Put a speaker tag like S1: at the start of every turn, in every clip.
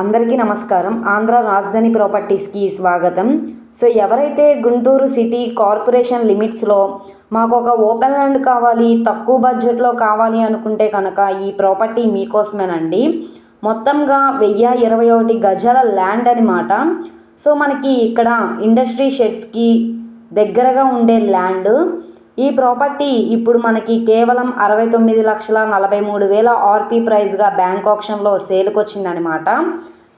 S1: అందరికీ నమస్కారం. ఆంధ్ర రాజధాని ప్రాపర్టీస్కి స్వాగతం. సో ఎవరైతే గుంటూరు సిటీ కార్పొరేషన్ లిమిట్స్లో మాకు ఒక ఓపెన్ ల్యాండ్ కావాలి తక్కువ బడ్జెట్లో కావాలి అనుకుంటే కనుక ఈ ప్రాపర్టీ మీకోసమేనండి. మొత్తంగా వెయ్యి ఇరవై ఒకటి గజాల ల్యాండ్ అనమాట సో మనకి ఇక్కడ ఇండస్ట్రీ షెడ్స్కి దగ్గరగా ఉండే ల్యాండ్. ఈ ప్రాపర్టీ ఇప్పుడు మనకి కేవలం అరవై తొమ్మిది లక్షల నలభై మూడు వేల ఆర్పీ ప్రైస్గా బ్యాంక్ ఆప్షన్లో సేల్కి వచ్చిందనమాట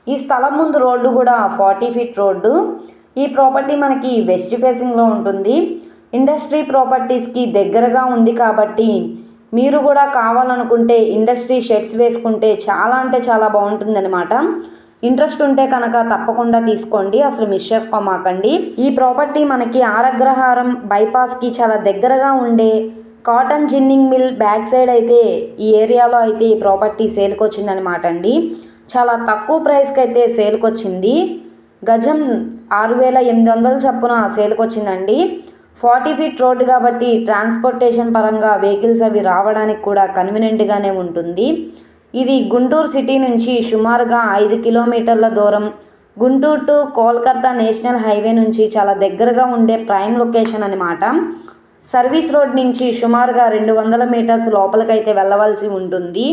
S1: ఈ స్థలం ముందు రోడ్డు కూడా ఫార్టీ ఫీట్ రోడ్డు. ఈ ప్రాపర్టీ మనకి వెస్ట్ ఫేసింగ్లో ఉంటుంది. ఇండస్ట్రీ ప్రాపర్టీస్కి దగ్గరగా ఉంది కాబట్టి మీరు కూడా కావాలనుకుంటే ఇండస్ట్రీ షెడ్స్ వేసుకుంటే చాలా అంటే చాలా బాగుంటుందన్నమాట. ఇంట్రెస్ట్ ఉంటే కనుక తప్పకుండా తీసుకోండి అసలు మిస్ చేసుకోమాకండి. ఈ ప్రాపర్టీ మనకి ఆరగ్రహారం బైపాస్కి చాలా దగ్గరగా ఉండే cotton ginning mill back side అయితే ఈ ఏరియాలో అయితే ఈ ప్రాపర్టీ సేల్కి వచ్చిందనమాట అండి. చాలా తక్కువ ప్రైస్కి అయితే సేల్కి వచ్చింది గజం ఆరు వేల ఎనిమిది వందల చప్పున సేల్కి వచ్చిందండి ఫార్టీ ఫీట్ రోడ్ కాబట్టి ట్రాన్స్పోర్టేషన్ పరంగా వెహికల్స్ అవి రావడానికి కూడా కన్వీనియంట్గానే ఉంటుంది. ఇది గుంటూరు సిటీ నుంచి సుమారుగా ఐదు కిలోమీటర్ల దూరం. Guntur to Kolkata national highway నుంచి చాలా దగ్గరగా ఉండే ప్రైమ్ లొకేషన్ అనమాట సర్వీస్ రోడ్ నుంచి సుమారుగా రెండు వందల మీటర్స్ లోపలికైతే వెళ్ళవలసి ఉంటుంది.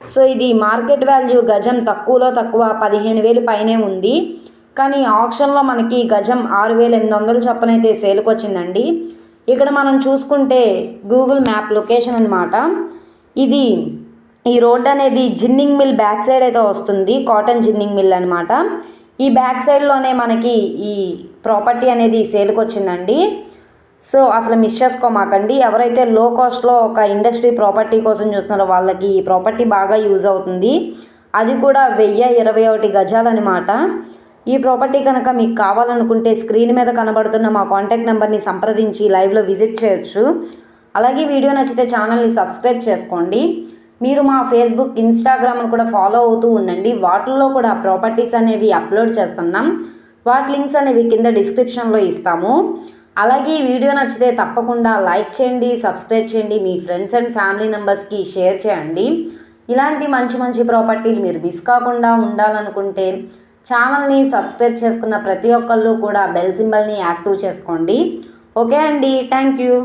S1: సో ఇది మార్కెట్ వాల్యూ గజం తక్కువలో తక్కువ పదిహేను వేలు పైనే ఉంది. కానీ ఆప్షన్లో మనకి గజం ఆరు వేల ఎనిమిది వందలు చొప్పునైతే సేల్కి వచ్చిందండి. ఇక్కడ మనం చూసుకుంటే గూగుల్ మ్యాప్ లొకేషన్ అనమాట ఇది ఈ రోడ్ అనేది జిన్నింగ్ మిల్ బ్యాక్ సైడ్ అయితే వస్తుంది కాటన్ జిన్నింగ్ మిల్ అనమాట ఈ బ్యాక్ సైడ్లోనే మనకి ఈ ప్రాపర్టీ అనేది సేల్కి వచ్చిందండి. సో అసలు మిస్ చేసుకోమాకండి. ఎవరైతే లో కాస్ట్లో ఒక ఇండస్ట్రీ ప్రాపర్టీ కోసం చూస్తున్నారో వాళ్ళకి ఈ ప్రాపర్టీ బాగా యూజ్ అవుతుంది. అది కూడా వెయ్యి ఇరవై ఒకటి గజాలన్నమాట. ఈ ప్రాపర్టీ కనుక మీకు కావాలనుకుంటే స్క్రీన్ మీద కనబడుతున్న మా కాంటాక్ట్ నెంబర్ని సంప్రదించి లైవ్లో విజిట్ చేయొచ్చు. అలాగే వీడియో నచ్చితే ఛానల్ని సబ్స్క్రైబ్ చేసుకోండి. మీరు మా ఫేస్బుక్ ఇన్స్టాగ్రామ్ను కూడా ఫాలో అవుతూ ఉండండి. వాటిల్లో కూడా ప్రాపర్టీస్ అనేవి అప్లోడ్ చేస్తున్నాం. వాటి లింక్స్ అనేవి కింద డిస్క్రిప్షన్లో ఇస్తాము. అలాగే ఈ వీడియో నచ్చితే తప్పకుండా లైక్ చేయండి సబ్స్క్రైబ్ చేయండి మీ ఫ్రెండ్స్ అండ్ ఫ్యామిలీ మెంబర్స్కి షేర్ చేయండి. ఇలాంటి మంచి మంచి ప్రాపర్టీలు మీరు మిస్ కాకుండా ఉండాలనుకుంటే ఛానల్ని సబ్స్క్రైబ్ చేసుకున్న ప్రతి ఒక్కళ్ళు కూడా బెల్ సింబల్ని యాక్టివ్ చేసుకోండి. ఓకే అండి థ్యాంక్ యూ